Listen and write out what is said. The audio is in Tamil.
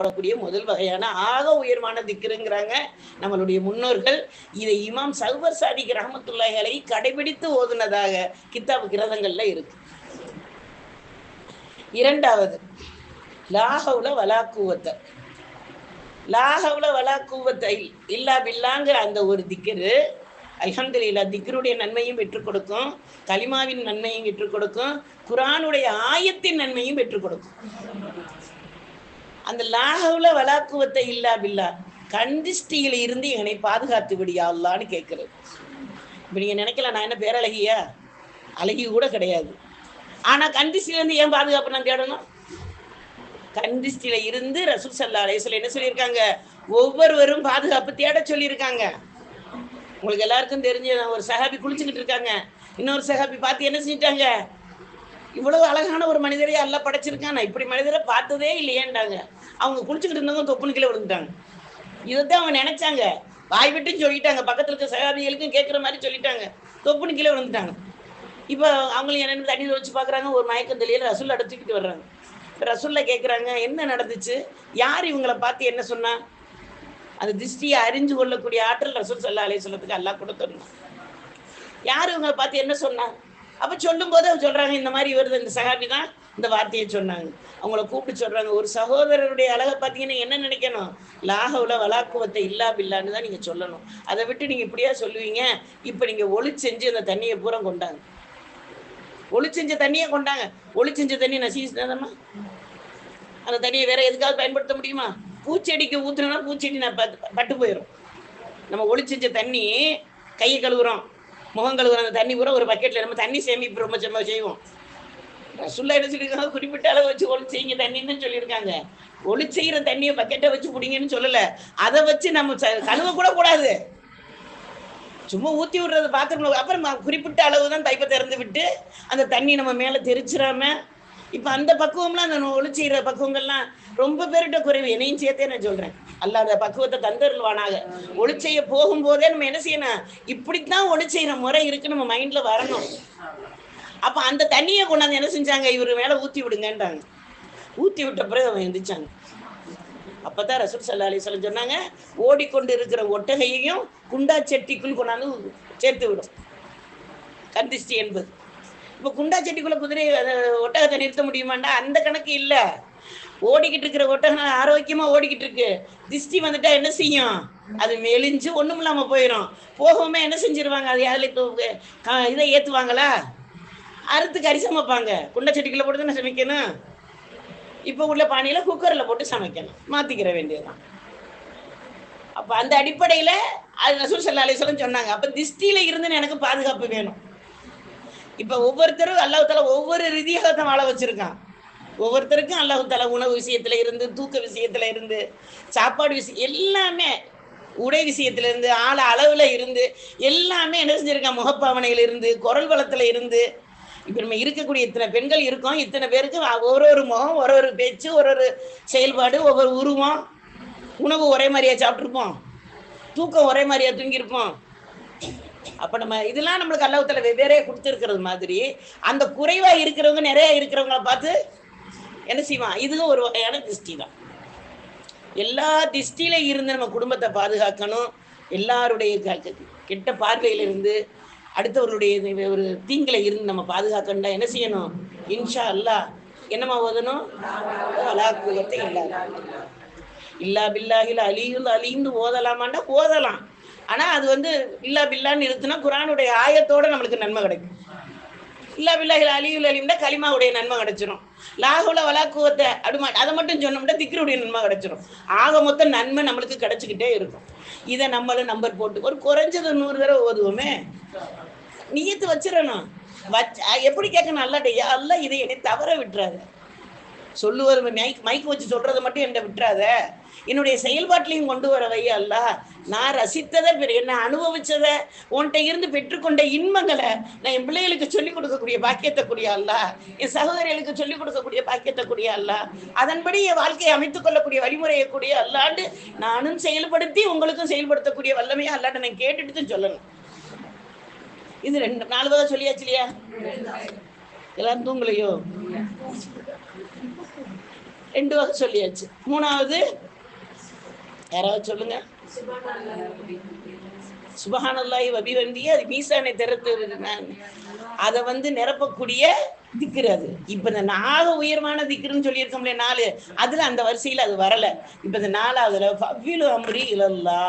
போடக்கூடிய முதல் வகையான ஆக உயர்வான திக்கிருங்கிறாங்க நம்மளுடைய முன்னோர்கள். இதை இமாம் சல்வர் சாதிக் ரஹமத்துல்லாஹலை கடைபிடித்து ஓதுனதாக கித்தாபு கிரதங்கள்ல இருக்கு. இரண்டாவது லாகவுல வலாக்குவத்தை லாகவுல வலாக்குவத்தை இல்லா பில்லாங்கிற அந்த ஒரு திக்கரு அலமதுல்லா திக்ருடைய நன்மையும் பெற்றுக் கொடுக்கும் கலிமாவின் நன்மையும் பெற்றுக் கொடுக்கும் குரானுடைய ஆயத்தின் நன்மையும் பெற்றுக் கொடுக்கும். அந்த லாகவுல வலாக்குவத்தை இல்லா பில்லா. கண்டிஷ்டியில இருந்து என்னை பாதுகாத்து விடியா அல்லான்னு கேட்கிறது. இப்ப நீங்க நினைக்கல நான் என்ன பேரழகியா? அழகி கூட கிடையாது. ஆனா கண்டிஷ்டில இருந்து ஏன் பாதுகாப்பு நான் தேடணும்? கண்டிஷ்டியில இருந்து ரசூல் சல்லா அலைஹிஸ்ஸலாம் என்ன சொல்லியிருக்காங்க? ஒவ்வொருவரும் பாதுகாப்பு தேட சொல்லியிருக்காங்க. உங்களுக்கு எல்லாருக்கும் தெரிஞ்ச ஒரு சஹாபி குளிச்சுக்கிட்டு இருக்காங்க. இன்னொரு சஹாபி பார்த்து என்ன செஞ்சிட்டாங்க? இவ்வளவு அழகான ஒரு மனிதரை எல்லாம் படைச்சிருக்கான். நான் இப்படி மனிதரை பார்த்ததே இல்லையேன்டாங்க அவங்க குளிச்சுக்கிட்டு இருந்தவங்க தொப்புனு கீழே விழுந்துட்டாங்க. இதைத்தான் அவங்க நினைச்சாங்க. வாய் விட்டு சொல்லிட்டாங்க. பக்கத்துல இருக்க சகாபிகளுக்கும் கேட்குற மாதிரி சொல்லிட்டாங்க. தொப்புனு கீழே விழுந்துட்டாங்க. இப்போ அவங்களும் என்ன தண்ணி வச்சு பார்க்குறாங்க ஒரு மயக்கம் தெரியல ரசூல் தூக்கிட்டு வர்றாங்க. இப்போ ரசூல்ல கேட்குறாங்க என்ன நடந்துச்சு? யார் இவங்களை பார்த்து என்ன சொன்னா? அந்த திருஷ்டியை அறிஞ்சு கொள்ளக்கூடிய ஆற்றல் ரசூல் சல்லா அலைய சொல்லத்துக்கு எல்லாம் கொடுத்துடணும். யார் இவங்களை பார்த்து என்ன சொன்னா? அப்ப சொல்லும் போது அவங்க சொல்றாங்க இந்த மாதிரி வருது இந்த சகாபி தான் இந்த வார்த்தையை சொன்னாங்க. அவங்கள கூப்பிட்டு சொல்றாங்க ஒரு சகோதரருடைய அழகை பார்த்தீங்கன்னா என்ன நினைக்கணும்? லாகவுல வலாக்குவத்தை இல்லா பில்லான்னு தான் நீங்க சொல்லணும். அதை விட்டு நீங்க இப்படியா சொல்லுவீங்க? இப்ப நீங்க ஒளி செஞ்சு அந்த தண்ணியை பூரா கொண்டாங்க. ஒளி செஞ்ச தண்ணியை கொண்டாங்க. ஒளி செஞ்ச தண்ணி நசீஸ்தானம்மா அந்த தண்ணியை வேற எதுக்காவது பயன்படுத்த முடியுமா? பூச்செடிக்கு ஊத்துனா பூச்செடி நான் பட்டு பட்டு போயிடும் நம்ம ஒளி செஞ்ச தண்ணி கையை கழுவுறோம். முகம் கழுவுற அந்த தண்ணி பூரா ஒரு பக்கெட்ல நம்ம தண்ணி சேமிப்பு ரொம்ப செம்ம செய்வோம். ரசுல்லா என்ன சொல்லியிருக்காங்க? குறிப்பிட்ட அளவு வச்சு ஒளி செய்யுங்க தண்ணின்னு சொல்லியிருக்காங்க. ஒளி செய்யற தண்ணியை பக்கெட்டை வச்சு பிடிங்கன்னு சொல்லல. அதை வச்சு நம்ம ச- கழுவ கூட கூடாது. சும்மா ஊத்தி விடுறது பாத்திரம் அப்புறம் குறிப்பிட்ட அளவு தான் தைப்பை திறந்து விட்டு அந்த தண்ணி நம்ம மேல தெரிச்சிடாம இப்ப அந்த பக்குவம்லாம் அந்த ஒளி பக்குவங்கள்லாம் ரொம்ப பேர்கிட்ட குறைவு. என்னையும் சேர்த்தே நான் சொல்றேன். அல்ல அந்த பக்குவத்தை தந்துருவானாக ஒளி செய்ய போகும்போதே நம்ம என்ன செய்யணும்? இப்படித்தான் ஒளி செய்யற முறை இருக்கு நம்ம மைண்ட்ல வரணும். அப்ப அந்த தண்ணியை கொண்டாந்து என்ன செஞ்சாங்க? இவர் மேல ஊத்தி விடுங்கன்றாங்க. ஊத்தி விட்ட பிறகு அவன் எந்திரிச்சாங்க. அப்பதான் ரசூல் சல்லா சொல்ல சொன்னாங்க ஓடிக்கொண்டு இருக்கிற ஒட்டகையையும் குண்டா செட்டிக்குள் கொண்டாந்து சேர்த்து விடும். கந்திஷ்டி என்பது. இப்போ குண்டா செட்டிக்குள்ள குதிரை ஒட்டகத்தை நிறுத்த முடியுமாண்டா? அந்த கணக்கு இல்லை. ஓடிக்கிட்டு இருக்கிற ஒட்டகம் ஆரோக்கியமா ஓடிக்கிட்டு இருக்கு. திஷ்டி வந்துட்டா என்ன செய்யும்? அது மெலிஞ்சு ஒண்ணும் இல்லாம போயிடும் போகவுமே என்ன செஞ்சிருவாங்க? அது அதில் இதை ஏத்துவாங்களா? அறுத்து கறி சமைப்பாங்க குண்டை செட்டிக்குள்ள போட்டு தானே சமைக்கணும்? இப்போ உள்ள பானையில குக்கர்ல போட்டு சமைக்கணும். மாத்திக்கிற வேண்டியதுதான். அப்ப அந்த அடிப்படையில அது ரசூல் சல்லா அலிஸ்லாம் சொன்னாங்க. அப்ப திஷ்டியில இருந்து எனக்கு பாதுகாப்பு வேணும். இப்ப ஒவ்வொருத்தரும் அல்லாஹ் ஒவ்வொரு ரீதியாக தான் வாழ வச்சிருக்கான். ஒவ்வொருத்தருக்கும் அல்லாஹு தலா உணவு விஷயத்துல இருந்து தூக்க விஷயத்துல இருந்து சாப்பாடு விஷயம் எல்லாமே உடை விஷயத்துல இருந்து ஆள அளவுல இருந்து எல்லாமே என்ன செஞ்சிருக்கான் முகப்பாவனையில இருந்து குரல் வளத்துல இருந்து. இப்ப நம்ம இருக்கக்கூடிய இத்தனை பெண்கள் இருக்கோம். இத்தனை பேருக்கு ஒரு ஒரு முகம் ஒரு ஒரு பேச்சு ஒரு ஒரு செயல்பாடு ஒவ்வொரு உருவம். உணவு ஒரே மாதிரியா சாப்பிட்ருப்போம் தூக்கம் ஒரே மாதிரியா தூங்கியிருப்போம். அப்ப நம்ம இதெல்லாம் நம்மளுக்கு அல்லாஹ்வுத்தாலா வெவ்வேறே கொடுத்துருக்கிறது மாதிரி அந்த குறைவா இருக்கிறவங்க நிறைய இருக்கிறவங்கள பார்த்து என்ன செய்வான்? இதுவும் ஒரு வகையான திருஷ்டி தான். எல்லா திஷ்டியில இருந்து நம்ம குடும்பத்தை பாதுகாக்கணும். எல்லாருடைய கெட்ட பார்வையில இருந்து அடுத்தவருடைய இது ஒரு தீங்கில இருந்து நம்ம பாதுகாக்கணும்னா என்ன செய்யணும்? இன்ஷா அல்லாஹ் என்னமா ஓதணும்? அலாக்குவத்தை இல்லாத. இல்லா பில்லாஹில் அலியுல் அழிந்து ஓதலாமாண்டா? ஓதலாம். ஆனா அது வந்து இல்லா பில்லான்னு நிறுத்தினா குரானுடைய ஆயத்தோட நம்மளுக்கு நன்மை கிடைக்கும். இல்லா பில்லாஹில் அலியுல் அலிம்னா களிமாவுடைய நன்மை கிடைச்சிரும். லாகுல வலாக்குவத்தை அப்படி அதை மட்டும் சொன்னோம்னா திக்ருடைய நன்மை கிடைச்சிரும். ஆக மொத்தம் நன்மை நம்மளுக்கு கிடைச்சிக்கிட்டே இருக்கும். இதை நம்மளும் நம்பர் போட்டு ஒரு குறைஞ்சது நூறு தடவை ஓதுவோமே. நீயத்து வச்சிடணும் வச்ச எப்படி கேட்கணும்? அல்லாட்ட அல்ல இதை என்னை தவற விட்டுறாரு சொல்லுவது மைக் மைக் வச்சு சொல்றதை மட்டும் என்னை விட்டுறாத. என்னுடைய செயல்பாட்டிலையும் கொண்டு வர வை அல்ல. நான் ரசித்ததை பெரு என்ன அனுபவிச்சதை உன்கிட்ட இருந்து பெற்றுக்கொண்ட இன்பங்களை நான் என் பிள்ளைகளுக்கு சொல்லிக் கொடுக்கக்கூடிய பாக்கியத்தை கூடிய அல்ல. என் சகோதரிகளுக்கு சொல்லிக் கொடுக்கக்கூடிய பாக்கியத்தை கூடிய அல்ல. அதன்படி என் வாழ்க்கையை அமைத்துக் கொள்ளக்கூடிய வழிமுறையை கூடிய அல்லாண்டு நானும் செயல்படுத்தி உங்களுக்கும் செயல்படுத்தக்கூடிய வல்லமையா அல்லாண்டு நான் கேட்டுட்டு தான் சொல்லணும். இது ரெண்டு நாலு வகை சொல்லியாச்சு இல்லையா? எல்லாரும் தூங்கலையோ? ரெண்டு வகை சொல்லியாச்சு. மூணாவது யாராவது சொல்லுங்க? சுபஹானல்லாஹி வபிவந்தி அது மீசானை திறத்து அதை வந்து நிரப்பக்கூடிய திக்ரு அது. இப்ப இந்த நாக உயர்வான திக்ருன்னு சொல்லியிருக்கோம்ல நாலு. அதுல அந்த வரிசையில அது வரல. இப்ப இந்த நாலாவதுல ஃபவ்விலு அம்ரி இலல்லா